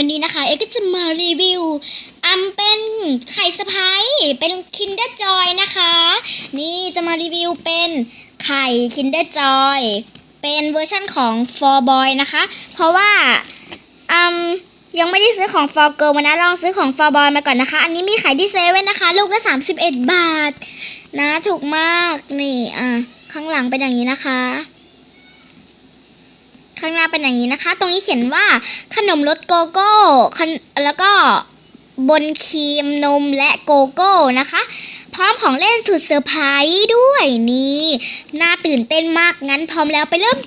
วันนี้นะคะ เอ็กก็จะมารีวิวอัมเป็นไข่สะพ้ายเป็น Kinder Joy นะคะ นี่จะมารีวิวเป็นไข่ Kinder Joy เป็นเวอร์ชั่นของ For Boy นะคะ เพราะว่าอัมยังไม่ได้ซื้อของ For Girl มานะลองซื้อของ For Boy มาก่อนนะคะ อันนี้มีขายที่เซเว่นนะคะ ลูกละ31 บาท นะถูกมากนี่อะข้างหลังเป็นอย่างนี้นะคะข้างหน้าเป็นอย่างนี้นะคะ ตรงนี้เขียนว่าขนมรส โกโก้แล้วก็บนครีมนมและโกโก้นะคะ พร้อมของเล่นสุดเซอร์ไพรส์ด้วยนี่น่าตื่นเต้นมากงั้นพร้อมแล้วไปเริ่ม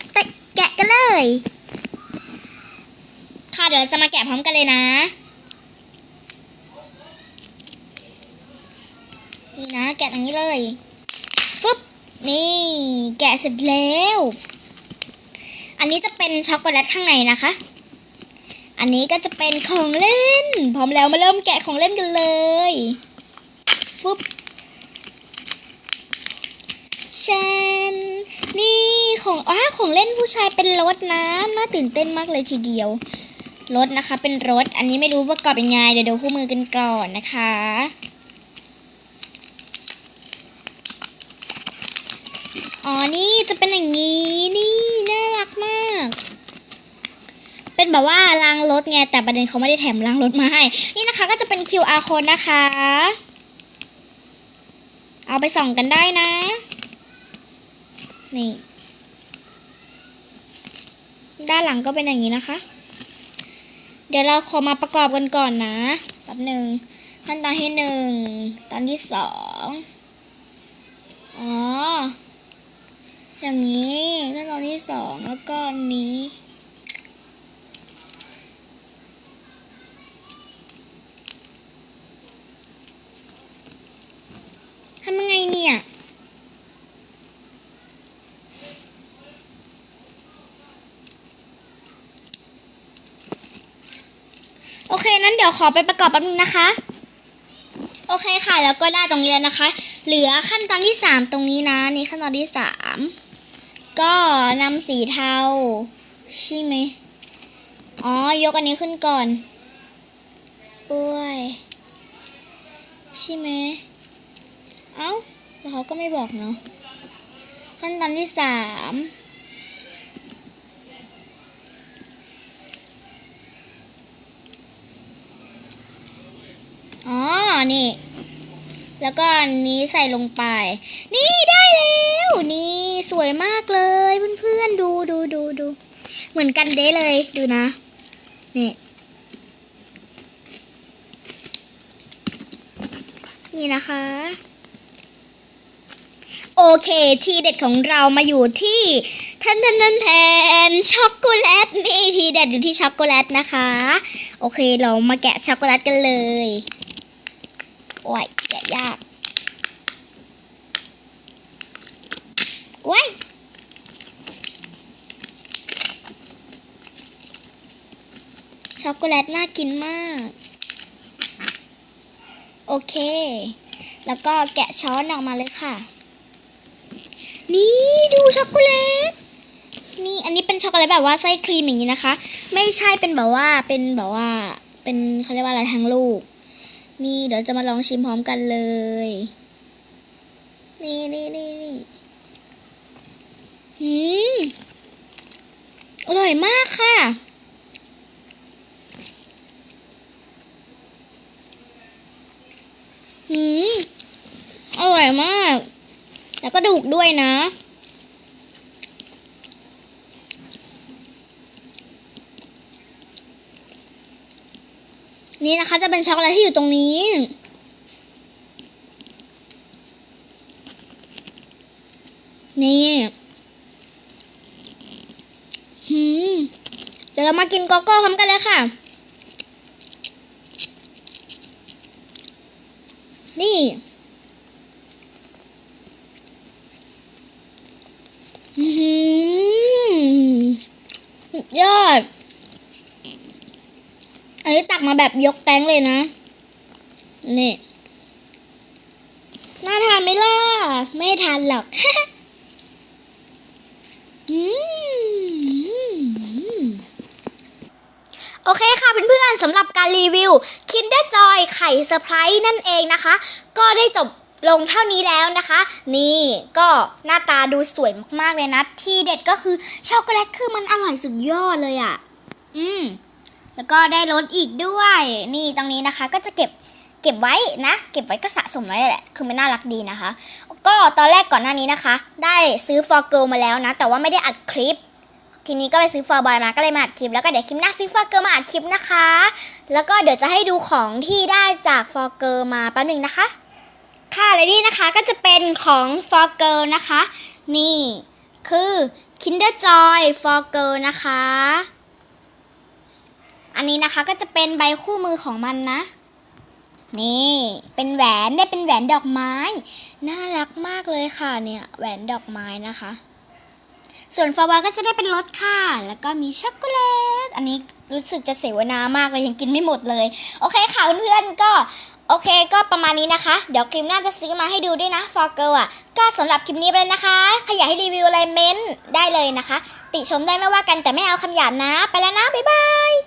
แกะกันเลย ค่ะเดี๋ยวเราจะมาแกะพร้อมกันเลยนะ นี่นะแกะอย่างนี้เลยฟึบนี่แกะเสร็จแล้ว อันนี้จะเป็นช็อกโกแลตข้างในนะคะ อันนี้ก็จะเป็นของเล่น พร้อมแล้วมาเริ่มแกะของเล่นกันเลยฟึบชันนี่ของอ้าของเล่นผู้ชายเป็นรถนะน่าตื่นเต้นมากเลยทีเดียวรถนะคะ เป็นรถ อันนี้ไม่รู้ประกอบยังไง เดี๋ยวดูคู่มือกันก่อนนะคะ อ๋อ นี่จะเป็นอย่างนี้นี่ารักมาก เป็น แบบว่าล้างรถไงแต่ประเด็นเขาไม่ได้แถมล้างรถมาให้ นี่นะคะก็จะเป็น QR code นะคะ เอาไปส่องกันได้นะ นี่ ด้านหลังก็เป็นอย่างนี้นะคะ เดี๋ยวเราขอมาประกอบกันก่อนนะแป๊บหนึ่งขั้นตอนที่หนึ่งตอนที่สองอ๋ออย่างนี้ขั้นตอนที่สองแล้วก็อันนี้ ทำยังไงเนี่ย โอเค นั้นเดี๋ยวขอไปประกอบแป๊บนึงนะคะ โอเคค่ะ แล้วก็ได้ตรงนี้แล้วนะคะ เหลือขั้นตอนที่สามตรงนี้นะ นี่ขั้นตอนที่สามก็นำสีเทาใช่ไหมอ๋อ ยกอันนี้ขึ้นก่อนอ้ยใช่ไหมเอ้าแล้วเขาก็ไม่บอกเนาะขั้นตอนที่สาม อ๋อ นี่ แล้วก็อันนี้ใส่ลงไป นี่ได้แล้วนี่สวยมากเลยเพื่อนๆดูดูดูดูเหมือนกันเด้เลยดูนะ นี่ นี่นะคะ โอเคทีเด็ดของเรามาอยู่ที่แทนแทนแทนแทนช็อกโกแลตนี่ทีเด็ดอยู่ที่ช็อกโกแลตนะคะ โอเคเรามาแกะช็อกโกแลตกันเลย โอ้ยแกะยากโอ้ยช็อกโกแลตน่ากินมาก โอเค แล้วก็แกะช้อนออกมาเลยค่ะ นี่ดูช็อกโกแลต นี่อันนี้เป็นช็อกโกแลตแบบว่าไส้ครีมอย่างนี้นะคะ ไม่ใช่เป็นแบบว่าเป็นแบบว่า เป็นเขาเรียกว่าอะไรทั้งลูก นี่เดี๋ยวจะมาลองชิมพร้อมกันเลย นี่นี่นี่นี่หืมอร่อยมากค่ะ หืมอร่อยมาก แล้วก็ดูกด้วยนะ นี่นะคะจะ เป็นช็อกโกแลตที่อยู่ตรงนี้ นี่หืมเดี๋ยวเรามากินโกโก้พร้อมกันเลยค่ะ นี่ อือหือสุดยอด อั นนี้ตักมาแบบยกแก๊งเลยนะ นี่น่าทานไหมล่ะ ไม่ทานหรอกโอเคค่ะเพื่อนๆสำหรับการรีวิว Kinder Joy ไข่เซอร์ไพรส์นั่นเองนะคะ ก็ได้จบลงเท่านี้แล้วนะคะ นี่ก็หน้าตาดูสวยมากๆเลยนะ ที่เด็ดก็คือช็อกโกแลตคือมันอร่อยสุดยอดเลยอะ่ะ อืม แล้วก็ได้รสอีกด้วย นี่ตรงนี้นะคะ ก็จะเก็บเก็บไว้นะ เก็บไว้ก็สะสมไว้แหละ คือมันน่ารักดีนะคะ ก็ตอนแรกก่อนหน้านี้นะคะ ได้ซื้อ for girl มาแล้วนะ แต่ว่าไม่ได้อัดคลิป ทีนี้ก็ไปซื้อ for boy มา ก็เลยมาอัดคลิป แล้วก็เดี๋ยวคลิปหน้าซื้อ for girl มาอัดคลิปนะคะ แล้วก็เดี๋ยวจะให้ดูของที่ได้จาก for girl มาแป๊บนึงนะคะ ค่ะและนี่นะคะ ก็จะเป็นของ for girl นะคะ นี่ คือ Kinder Joy for girl นะคะ อันนี้นะคะก็จะเป็นใบคู่มือของมันนะ นี่เป็นแหวนได้เป็นแหวนดอกไม้ น่ารักมากเลยค่ะเนี่ยแหวนดอกไม้นะคะ ส่วนฟาวาก็จะได้เป็นรสค่ะ แล้วก็มีช็อกโกแลต อันนี้รู้สึกจะเสวนามากเลยยังกินไม่หมดเลย โอเคค่ะเพื่อนๆก็โอเคก็ประมาณนี้นะคะ เดี๋ยวคลิปหน้าจะซื้อมาให้ดูด้วยนะฟอร์เกิลอะ ก็สำหรับคลิปนี้ไปเลยนะคะใครอยากให้รีวิวอะไรเม้นต์ได้เลยนะคะ ติชมได้ไม่ว่ากันแต่ไม่เอาคำหยาบนะ ไปแล้วนะ บ๊ายบาย